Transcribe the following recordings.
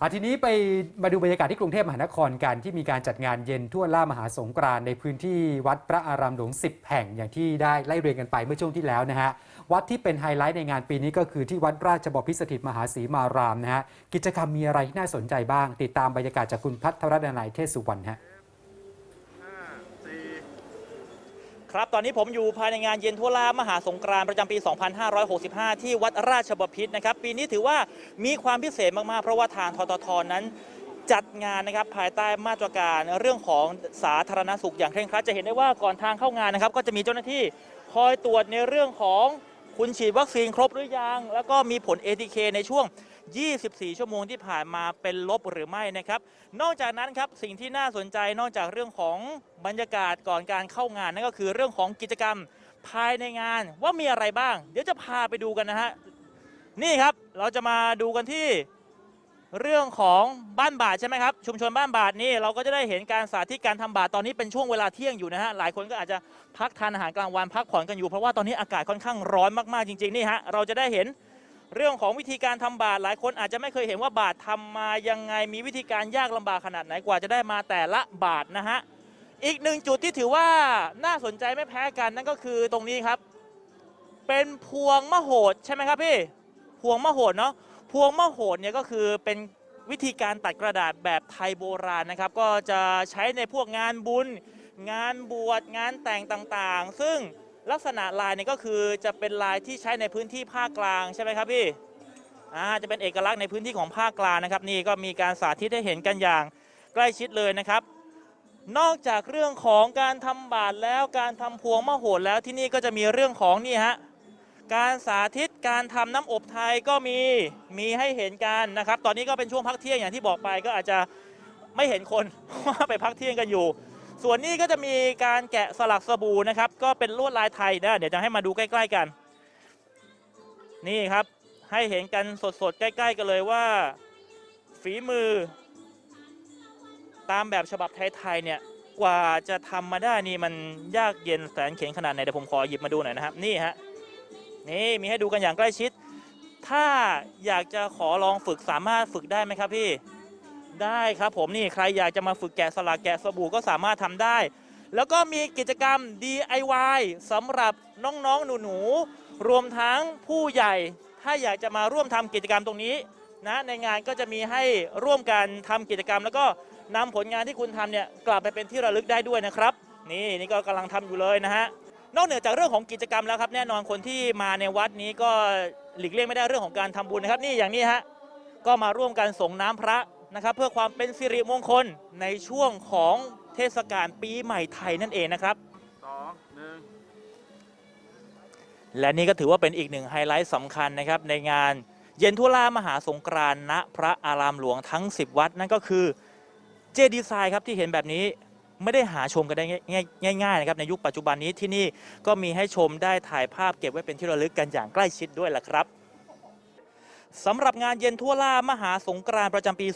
อาทีนี้ไปมาดูบรรยากาศที่กรุงเทพมหานครกันที่มีการจัดงานเย็นทั่วล่ามหาสงกรานในพื้นที่วัดพระอารามหลวง 10 แห่งอย่างที่ได้ไล่เรียงกันไปเมื่อช่วงที่แล้วนะฮะวัดที่เป็นไฮไลท์ในงานปีนี้ก็คือที่วัดราชบพิสถิตมหาศรีมารามนะฮะกิจกรรมมีอะไรที่น่าสนใจบ้าง ติดตามบรรยากาศจากคุณพัทรดนัยเทศสุวรรณฮะ ครับตอนนี้ผมอยู่ภายในงานเย็นทั่วล่ามหาสงกรานต์ประจำปี 2565 ที่วัดราชบพิตรนะครับ ปีนี้ถือว่ามีความพิเศษมาก ๆ เพราะว่าทางทททนั้นจัดงานนะครับภายใต้มาตรการเรื่องของสาธารณสุขอย่างเคร่งครัดจะเห็นได้ว่าก่อนทางเข้างานนะครับ ก็จะมีเจ้าหน้าที่คอยตรวจในเรื่องของคุณฉีดวัคซีนครบหรือยัง แล้วก็มีผล ATK ในช่วง 24 ชั่วโมงที่ผ่านมาเป็นลบหรือไม่นะครับ นอกจากนั้นครับสิ่งที่น่าสนใจนอกจากเรื่องของบรรยากาศก่อนการเข้างานนั่นก็คือเรื่องของกิจกรรมภายในงานว่ามีอะไรบ้าง เดี๋ยวจะพาไปดูกันนะฮะนี่ครับเราจะมาดูกันที่เรื่องของบ้านบาทใช่ไหมครับชุมชนบ้านบาทนี่เราก็จะได้เห็นการสาธิตการทำบาทตอนนี้เป็นช่วงเวลาเที่ยงอยู่นะฮะหลายคนก็อาจจะพักทานอาหารกลางวันพักผ่อนกันอยู่เพราะว่าตอนนี้อากาศค่อนข้างร้อนมากๆจริงๆนี่ฮะเราจะได้เห็น เรื่องของวิธีการทำบาตรหลายคนอาจจะไม่เคยเห็นว่าบาตรทำมายังไงมีวิธีการยากลำบากขนาดไหนกว่าจะได้มาแต่ละบาตรนะฮะอีกหนึ่งจุดที่ถือว่าน่าสนใจไม่แพ้กันนั่นก็คือตรงนี้ครับ เป็นพวงมโหดใช่ไหมครับพี่พวงมโหดเนาะพวงมโหดเนี่ยก็คือเป็นวิธีการตัดกระดาษแบบไทยโบราณนะครับ ก็จะใช้ในพวกงานบุญ งานบวชงานแต่งต่างๆ ซึ่ง ลักษณะลายเนี่ยก็คือจะเป็นลายที่ใช้ในพื้นที่ภาคกลางใช่ไหมครับพี่อ่าจะเป็นเอกลักษณ์ในพื้นที่ของภาคกลางนะครับ นี่ก็มีการสาธิตให้เห็นกันอย่างใกล้ชิดเลยนะครับ นอกจากเรื่องของการทำบาตรแล้วการทำพวงมโหดแล้วที่นี่ก็จะมีเรื่องของนี่ฮะการสาธิตการทำน้ำอบไทยก็มีมีให้เห็นกันนะครับ ตอนนี้ก็เป็นช่วงพักเที่ยงอย่างที่บอกไปก็อาจจะไม่เห็นคนว่าไปพักเที่ยงกันอยู่ ส่วนนี้ก็จะมีการแกะสลักสบู่นะครับ ก็เป็นลวดลายไทยนะเดี๋ยวจะให้มาดูใกล้ ๆกัน นี่ครับให้เห็นกันสดๆ ใกล้ ๆ กันเลยว่า ฝีมือ ตามแบบฉบับไทยๆเนี่ยกว่าจะทำมาได้นี่มันยากเย็นแสนเข็ญขนาดไหนเดี๋ยวผมขอหยิบมาดูหน่อยนะครับ นี่ฮะนี่มีให้ดูกันอย่างใกล้ชิด ถ้าอยากจะขอลองฝึกสามารถฝึกได้ไหมครับพี่ ได้ครับผมนี่ใครอยากจะมาฝึกแกะสลักแกะสบู่ก็สามารถทำได้ แล้วก็มีกิจกรรม DIY สำหรับน้องๆหนูๆรวมทั้งผู้ใหญ่ ถ้าอยากจะมาร่วมทำกิจกรรมตรงนี้นะในงานก็จะมีให้ร่วมกันทำกิจกรรม แล้วก็นำผลงานที่คุณทำเนี่ยกลับไปเป็นที่ระลึกได้ด้วยนะครับ นี่นี่ก็กำลังทำอยู่เลยนะฮะ นอกเหนือจากเรื่องของกิจกรรมแล้วครับ แน่นอนคนที่มาในวัดนี้ก็หลีกเลี่ยงไม่ได้เรื่องของการทำบุญนะครับ นี่อย่างนี้ฮะก็มาร่วมกันส่งน้ำพระ นะครับเพื่อความเป็นสิริมงคลในช่วงของเทศกาลปีใหม่ไทยนั่นเองนะครับสองหนึ่งและนี่ก็ถือว่าเป็นอีกหนึ่งไฮไลท์สำคัญนะครับในงานเย็นทั่วล่ามหาสงกรานต์ณพระอารามหลวงทั้ง 10 วัด นั่นก็คือเจดีย์ทรายครับที่เห็นแบบนี้ไม่ได้หาชมกันได้ง่ายง่ายๆนะครับในยุคปัจจุบันนี้ที่นี่ก็มีให้ชมได้ถ่ายภาพเก็บไว้เป็นที่ระลึกกันอย่างใกล้ชิดด้วยล่ะครับ สำหรับงานเย็นทั่วล่ามหาสงกรานต์ประจำปี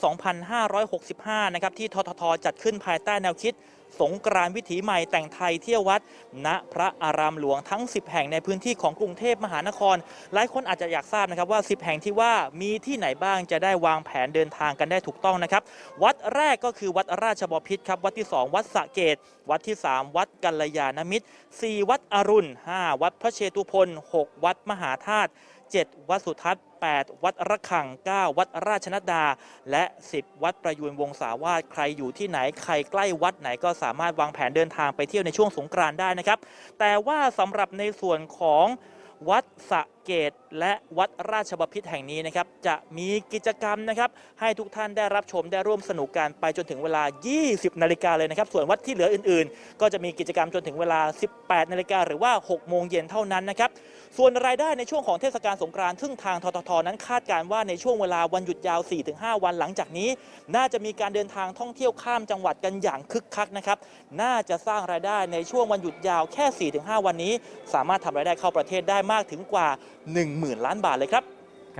2565 นะครับที่ทททจัดขึ้นภายใต้แนวคิด สงกรานวิถีใหม่แต่งไทยเที่ยววัด ณพระอารามหลวงทั้ง 10 แห่งในพื้นที่ของกรุงเทพมหานคร หลายคนอาจจะอยากทราบนะครับว่า 10 แห่งที่ว่ามีที่ไหนบ้างจะได้วางแผนเดินทางกันได้ถูกต้องนะครับ วัดแรกก็คือวัดราชบพิตรครับวัดที่ 2 วัดสะเกตวัดที่ 3 วัดกัลยาณมิตร 4 วัดอรุณ 5 วัดพระเชตุพน 6 วัดมหาธาตุ 7 วัดสุทัศน์ 8 วัดระฆัง 9 วัดราชนดดา และ 10 วัดประยูนวงศาวาสใครอยู่ที่ไหนใครใกล้วัดไหนก็สามารถวางแผนเดินทางไปเที่ยวในช่วงสงกรานต์ได้นะครับ แต่ว่าสำหรับในส่วนของวัดสะเกตและวัดราชบพิตรแห่งนี้นะครับจะมีกิจกรรมนะครับให้ทุกท่านได้รับชมได้ร่วมสนุกกันไปจนถึงเวลา 20 นาฬิกาเลยนะครับ ส่วนวัดที่เหลืออื่นๆ ก็จะมีกิจกรรมจนถึงเวลา 18 นาฬิกาหรือว่า 6 โมงเย็นเท่านั้นนะครับ ส่วนรายได้ในช่วงของเทศกาลสงกรานต์ซึ่งทางทททนั้นคาดการว่าในช่วงเวลาวันหยุดยาว 4-5 วันหลังจากนี้ น่าจะมีการเดินทางท่องเที่ยวข้ามจังหวัดกันอย่างคึกคักนะครับน่าจะสร้างรายได้ในช่วงวันหยุดยาวแค่ 4-5 วันนี้ สามารถทำรายได้เข้าประเทศได้มากถึงกว่า 1 10,000 ล้านบาทเลยครับ